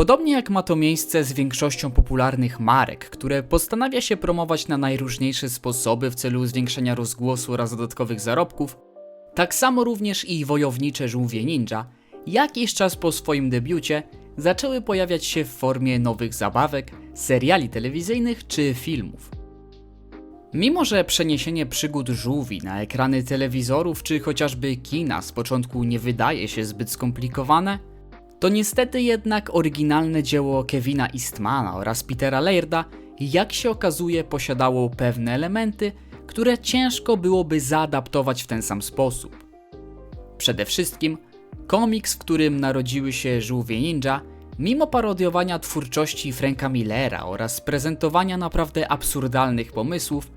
Podobnie jak ma to miejsce z większością popularnych marek, które postanawia się promować na najróżniejsze sposoby w celu zwiększenia rozgłosu oraz dodatkowych zarobków, tak samo również i wojownicze żółwie ninja, jakiś czas po swoim debiucie zaczęły pojawiać się w formie nowych zabawek, seriali telewizyjnych czy filmów. Mimo, że przeniesienie przygód żółwi na ekrany telewizorów czy chociażby kina z początku nie wydaje się zbyt skomplikowane, to niestety jednak oryginalne dzieło Kevina Eastmana oraz Petera Lairda, jak się okazuje, posiadało pewne elementy, które ciężko byłoby zaadaptować w ten sam sposób. Przede wszystkim komiks, w którym narodziły się żółwie ninja, mimo parodiowania twórczości Franka Millera oraz prezentowania naprawdę absurdalnych pomysłów,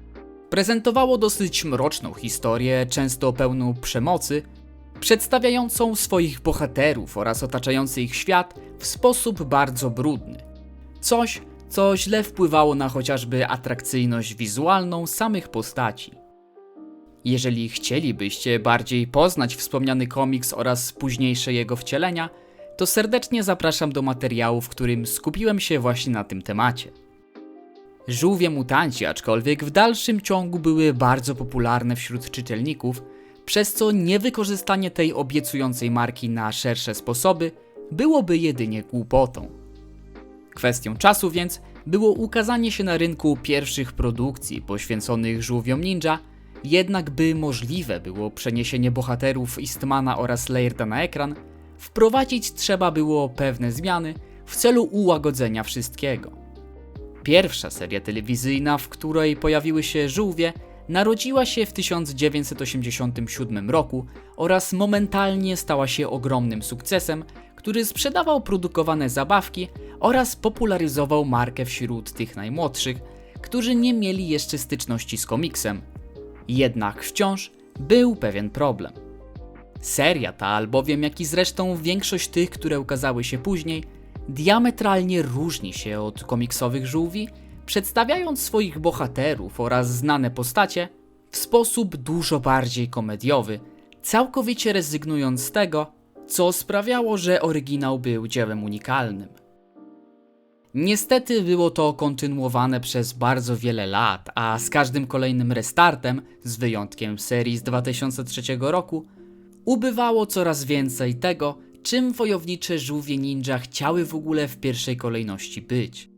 prezentowało dosyć mroczną historię, często pełną przemocy, przedstawiającą swoich bohaterów oraz otaczający ich świat w sposób bardzo brudny. Coś, co źle wpływało na chociażby atrakcyjność wizualną samych postaci. Jeżeli chcielibyście bardziej poznać wspomniany komiks oraz późniejsze jego wcielenia, to serdecznie zapraszam do materiału, w którym skupiłem się właśnie na tym temacie. Żółwie mutanci, aczkolwiek w dalszym ciągu były bardzo popularne wśród czytelników, przez co niewykorzystanie tej obiecującej marki na szersze sposoby byłoby jedynie głupotą. Kwestią czasu więc było ukazanie się na rynku pierwszych produkcji poświęconych żółwiom ninja, jednak by możliwe było przeniesienie bohaterów Eastmana oraz Lairda na ekran, wprowadzić trzeba było pewne zmiany w celu ułagodzenia wszystkiego. Pierwsza seria telewizyjna, w której pojawiły się żółwie, narodziła się w 1987 roku oraz momentalnie stała się ogromnym sukcesem, który sprzedawał produkowane zabawki oraz popularyzował markę wśród tych najmłodszych, którzy nie mieli jeszcze styczności z komiksem. Jednak wciąż był pewien problem. Seria ta, albowiem jak i zresztą większość tych, które ukazały się później, diametralnie różni się od komiksowych żółwi, przedstawiając swoich bohaterów oraz znane postacie w sposób dużo bardziej komediowy, całkowicie rezygnując z tego, co sprawiało, że oryginał był dziełem unikalnym. Niestety było to kontynuowane przez bardzo wiele lat, a z każdym kolejnym restartem, z wyjątkiem serii z 2003 roku, ubywało coraz więcej tego, czym wojownicze żółwie ninja chciały w ogóle w pierwszej kolejności być.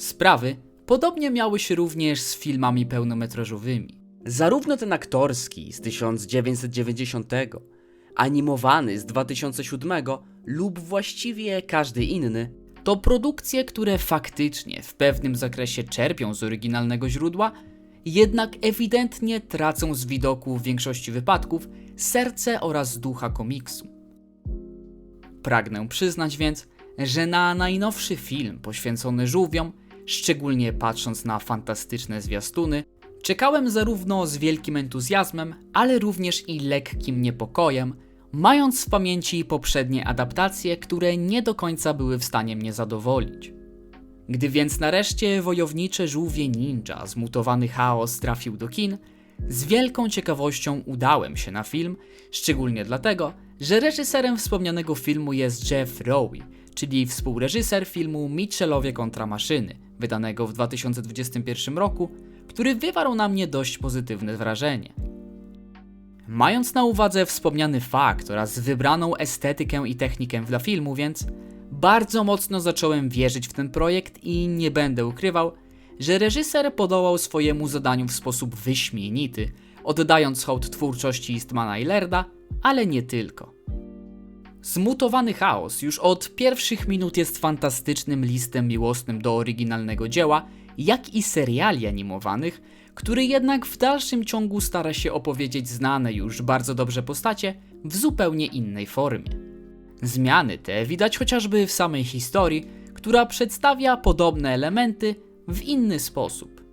Sprawy podobnie miały się również z filmami pełnometrażowymi. Zarówno ten aktorski z 1990, animowany z 2007 lub właściwie każdy inny, to produkcje, które faktycznie w pewnym zakresie czerpią z oryginalnego źródła, jednak ewidentnie tracą z widoku w większości wypadków serce oraz ducha komiksu. Pragnę przyznać więc, że na najnowszy film poświęcony żółwiom, szczególnie patrząc na fantastyczne zwiastuny, czekałem zarówno z wielkim entuzjazmem, ale również i lekkim niepokojem, mając w pamięci poprzednie adaptacje, które nie do końca były w stanie mnie zadowolić. Gdy więc nareszcie wojownicze żółwie ninja zmutowany chaos trafił do kin, z wielką ciekawością udałem się na film, szczególnie dlatego, że reżyserem wspomnianego filmu jest Jeff Rowe, czyli współreżyser filmu Mitchellowie kontra maszyny, wydanego w 2021 roku, który wywarł na mnie dość pozytywne wrażenie. Mając na uwadze wspomniany fakt oraz wybraną estetykę i technikę dla filmu, więc bardzo mocno zacząłem wierzyć w ten projekt i nie będę ukrywał, że reżyser podołał swojemu zadaniu w sposób wyśmienity, oddając hołd twórczości Eastmana i Lerda, ale nie tylko. Zmutowany chaos już od pierwszych minut jest fantastycznym listem miłosnym do oryginalnego dzieła, jak i seriali animowanych, który jednak w dalszym ciągu stara się opowiedzieć znane już bardzo dobrze postacie w zupełnie innej formie. Zmiany te widać chociażby w samej historii, która przedstawia podobne elementy w inny sposób.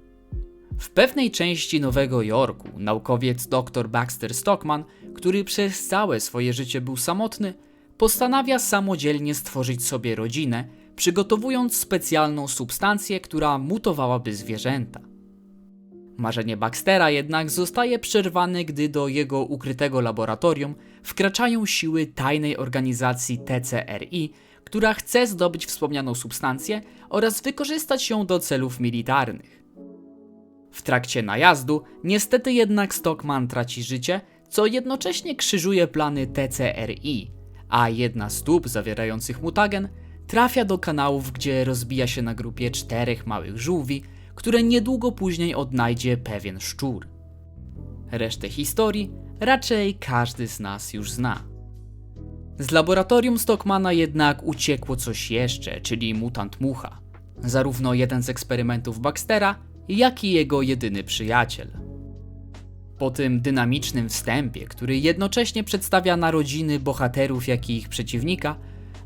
W pewnej części Nowego Jorku naukowiec dr Baxter Stockman, który przez całe swoje życie był samotny, postanawia samodzielnie stworzyć sobie rodzinę, przygotowując specjalną substancję, która mutowałaby zwierzęta. Marzenie Baxtera jednak zostaje przerwane, gdy do jego ukrytego laboratorium wkraczają siły tajnej organizacji TCRI, która chce zdobyć wspomnianą substancję oraz wykorzystać ją do celów militarnych. W trakcie najazdu niestety jednak Stockman traci życie, co jednocześnie krzyżuje plany TCRI, a jedna z tub zawierających mutagen trafia do kanałów, gdzie rozbija się na grupie czterech małych żółwi, które niedługo później odnajdzie pewien szczur. Resztę historii raczej każdy z nas już zna. Z laboratorium Stockmana jednak uciekło coś jeszcze, czyli mutant mucha. Zarówno jeden z eksperymentów Baxtera, jak i jego jedyny przyjaciel. Po tym dynamicznym wstępie, który jednocześnie przedstawia narodziny bohaterów, jak i ich przeciwnika,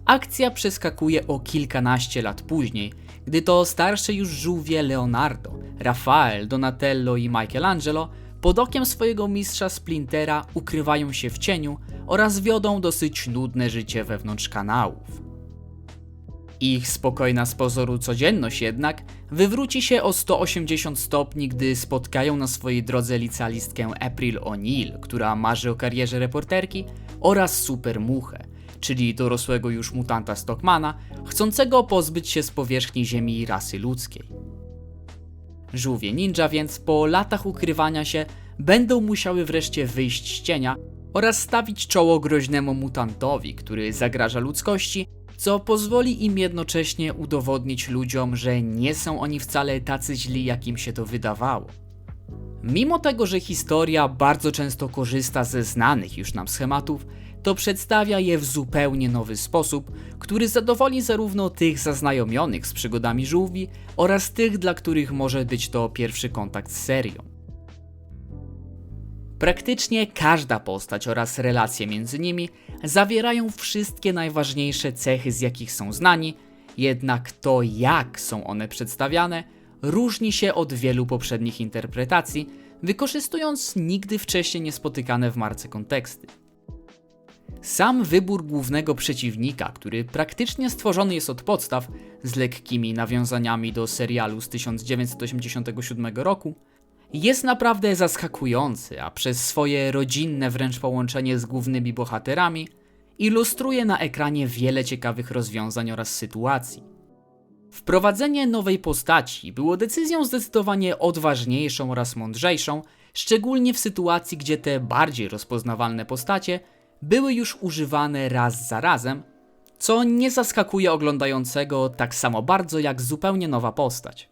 akcja przeskakuje o kilkanaście lat później, gdy to starsze już żółwie Leonardo, Rafael, Donatello i Michelangelo pod okiem swojego mistrza Splintera ukrywają się w cieniu oraz wiodą dosyć nudne życie wewnątrz kanałów. Ich spokojna z pozoru codzienność jednak wywróci się o 180 stopni, gdy spotkają na swojej drodze licealistkę April O'Neil, która marzy o karierze reporterki, oraz Supermuchę, czyli dorosłego już mutanta Stockmana, chcącego pozbyć się z powierzchni Ziemi rasy ludzkiej. Żółwie ninja więc po latach ukrywania się będą musiały wreszcie wyjść z cienia oraz stawić czoło groźnemu mutantowi, który zagraża ludzkości, co pozwoli im jednocześnie udowodnić ludziom, że nie są oni wcale tacy źli, jak im się to wydawało. Mimo tego, że historia bardzo często korzysta ze znanych już nam schematów, to przedstawia je w zupełnie nowy sposób, który zadowoli zarówno tych zaznajomionych z przygodami żółwi oraz tych, dla których może być to pierwszy kontakt z serią. Praktycznie każda postać oraz relacje między nimi zawierają wszystkie najważniejsze cechy, z jakich są znani, jednak to, jak są one przedstawiane, różni się od wielu poprzednich interpretacji, wykorzystując nigdy wcześniej niespotykane w marce konteksty. Sam wybór głównego przeciwnika, który praktycznie stworzony jest od podstaw, z lekkimi nawiązaniami do serialu z 1987 roku, jest naprawdę zaskakujący, a przez swoje rodzinne wręcz połączenie z głównymi bohaterami ilustruje na ekranie wiele ciekawych rozwiązań oraz sytuacji. Wprowadzenie nowej postaci było decyzją zdecydowanie odważniejszą oraz mądrzejszą, szczególnie w sytuacji, gdzie te bardziej rozpoznawalne postacie były już używane raz za razem, co nie zaskakuje oglądającego tak samo bardzo jak zupełnie nowa postać.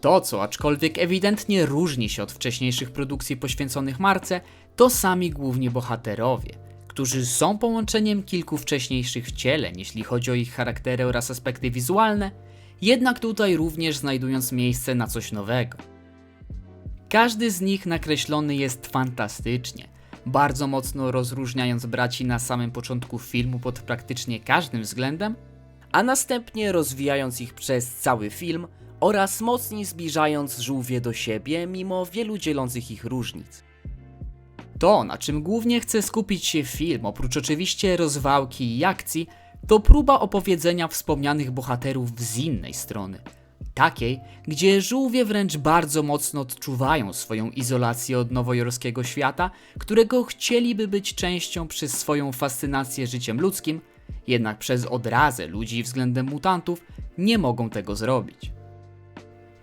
To, co aczkolwiek ewidentnie różni się od wcześniejszych produkcji poświęconych marce, to sami głównie bohaterowie, którzy są połączeniem kilku wcześniejszych wcieleń, jeśli chodzi o ich charaktery oraz aspekty wizualne, jednak tutaj również znajdując miejsce na coś nowego. Każdy z nich nakreślony jest fantastycznie, bardzo mocno rozróżniając braci na samym początku filmu pod praktycznie każdym względem, a następnie rozwijając ich przez cały film oraz mocniej zbliżając żółwie do siebie mimo wielu dzielących ich różnic. To, na czym głównie chce skupić się film, oprócz oczywiście rozwałki i akcji, to próba opowiedzenia wspomnianych bohaterów z innej strony. Takiej, gdzie żółwie wręcz bardzo mocno odczuwają swoją izolację od nowojorskiego świata, którego chcieliby być częścią przez swoją fascynację życiem ludzkim, jednak przez odrazę ludzi względem mutantów nie mogą tego zrobić.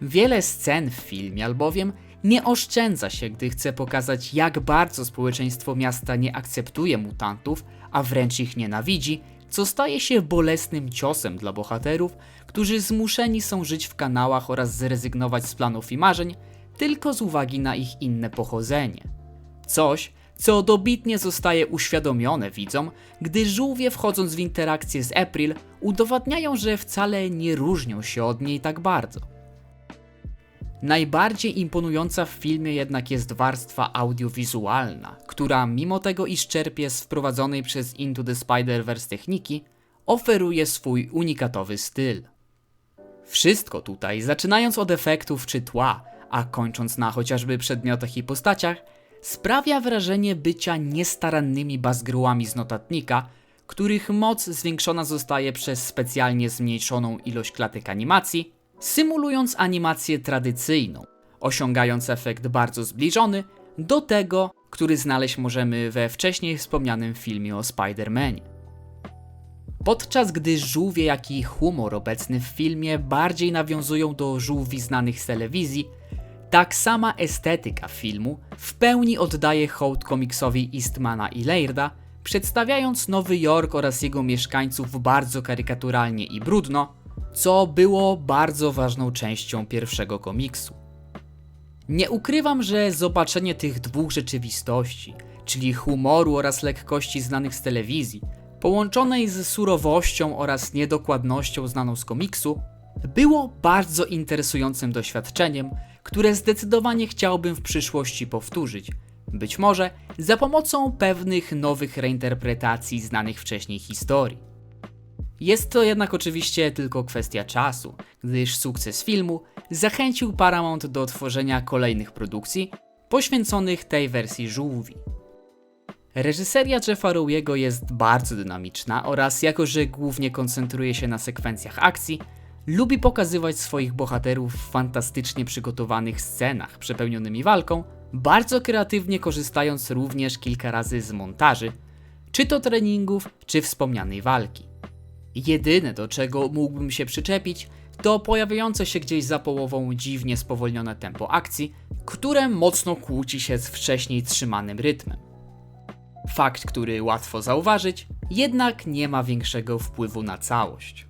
Wiele scen w filmie albowiem nie oszczędza się, gdy chce pokazać, jak bardzo społeczeństwo miasta nie akceptuje mutantów, a wręcz ich nienawidzi, co staje się bolesnym ciosem dla bohaterów, którzy zmuszeni są żyć w kanałach oraz zrezygnować z planów i marzeń, tylko z uwagi na ich inne pochodzenie. Coś, co dobitnie zostaje uświadomione widzom, gdy żółwie wchodząc w interakcję z April udowadniają, że wcale nie różnią się od niej tak bardzo. Najbardziej imponująca w filmie jednak jest warstwa audiowizualna, która mimo tego iż czerpie z wprowadzonej przez Into the Spider-Verse techniki, oferuje swój unikatowy styl. Wszystko tutaj, zaczynając od efektów czy tła, a kończąc na chociażby przedmiotach i postaciach, sprawia wrażenie bycia niestarannymi bazgrułami z notatnika, których moc zwiększona zostaje przez specjalnie zmniejszoną ilość klatek animacji, symulując animację tradycyjną, osiągając efekt bardzo zbliżony do tego, który znaleźć możemy we wcześniej wspomnianym filmie o Spider-Manie. Podczas gdy żółwie, jak i humor obecny w filmie bardziej nawiązują do żółwi znanych z telewizji, tak sama estetyka filmu w pełni oddaje hołd komiksowi Eastmana i Lairda, przedstawiając Nowy Jork oraz jego mieszkańców bardzo karykaturalnie i brudno, co było bardzo ważną częścią pierwszego komiksu. Nie ukrywam, że zobaczenie tych dwóch rzeczywistości, czyli humoru oraz lekkości znanych z telewizji, połączonej z surowością oraz niedokładnością znaną z komiksu, było bardzo interesującym doświadczeniem, które zdecydowanie chciałbym w przyszłości powtórzyć. Być może za pomocą pewnych nowych reinterpretacji znanych wcześniej historii. Jest to jednak oczywiście tylko kwestia czasu, gdyż sukces filmu zachęcił Paramount do tworzenia kolejnych produkcji poświęconych tej wersji żółwi. Reżyseria Jeffa Rowiego jest bardzo dynamiczna oraz jako, że głównie koncentruje się na sekwencjach akcji, lubi pokazywać swoich bohaterów w fantastycznie przygotowanych scenach przepełnionymi walką, bardzo kreatywnie korzystając również kilka razy z montaży, czy to treningów, czy wspomnianej walki. Jedyne do czego mógłbym się przyczepić, to pojawiające się gdzieś za połową dziwnie spowolnione tempo akcji, które mocno kłóci się z wcześniej trzymanym rytmem. Fakt, który łatwo zauważyć, jednak nie ma większego wpływu na całość.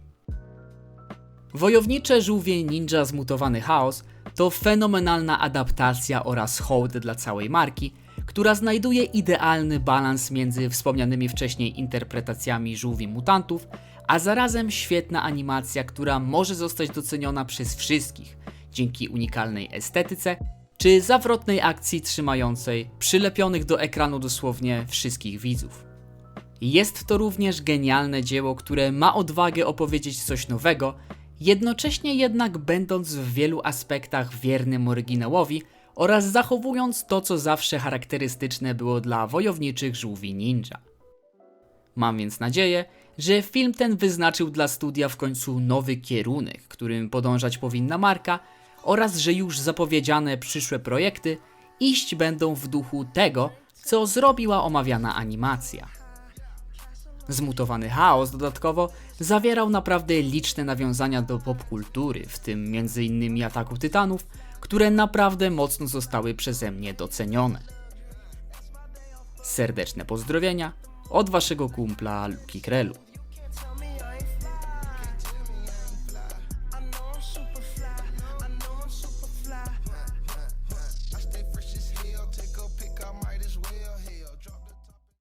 Wojownicze żółwie ninja zmutowany chaos to fenomenalna adaptacja oraz hołd dla całej marki, która znajduje idealny balans między wspomnianymi wcześniej interpretacjami żółwi mutantów, a zarazem świetna animacja, która może zostać doceniona przez wszystkich dzięki unikalnej estetyce czy zawrotnej akcji trzymającej przylepionych do ekranu dosłownie wszystkich widzów. Jest to również genialne dzieło, które ma odwagę opowiedzieć coś nowego, jednocześnie jednak będąc w wielu aspektach wiernym oryginałowi oraz zachowując to, co zawsze charakterystyczne było dla wojowniczych żółwi ninja. Mam więc nadzieję, że film ten wyznaczył dla studia w końcu nowy kierunek, którym podążać powinna marka oraz że już zapowiedziane przyszłe projekty iść będą w duchu tego, co zrobiła omawiana animacja. Zmutowany chaos dodatkowo zawierał naprawdę liczne nawiązania do popkultury, w tym m.in. ataku tytanów, które naprawdę mocno zostały przeze mnie docenione. Serdeczne pozdrowienia od waszego kumpla Luki Krelu.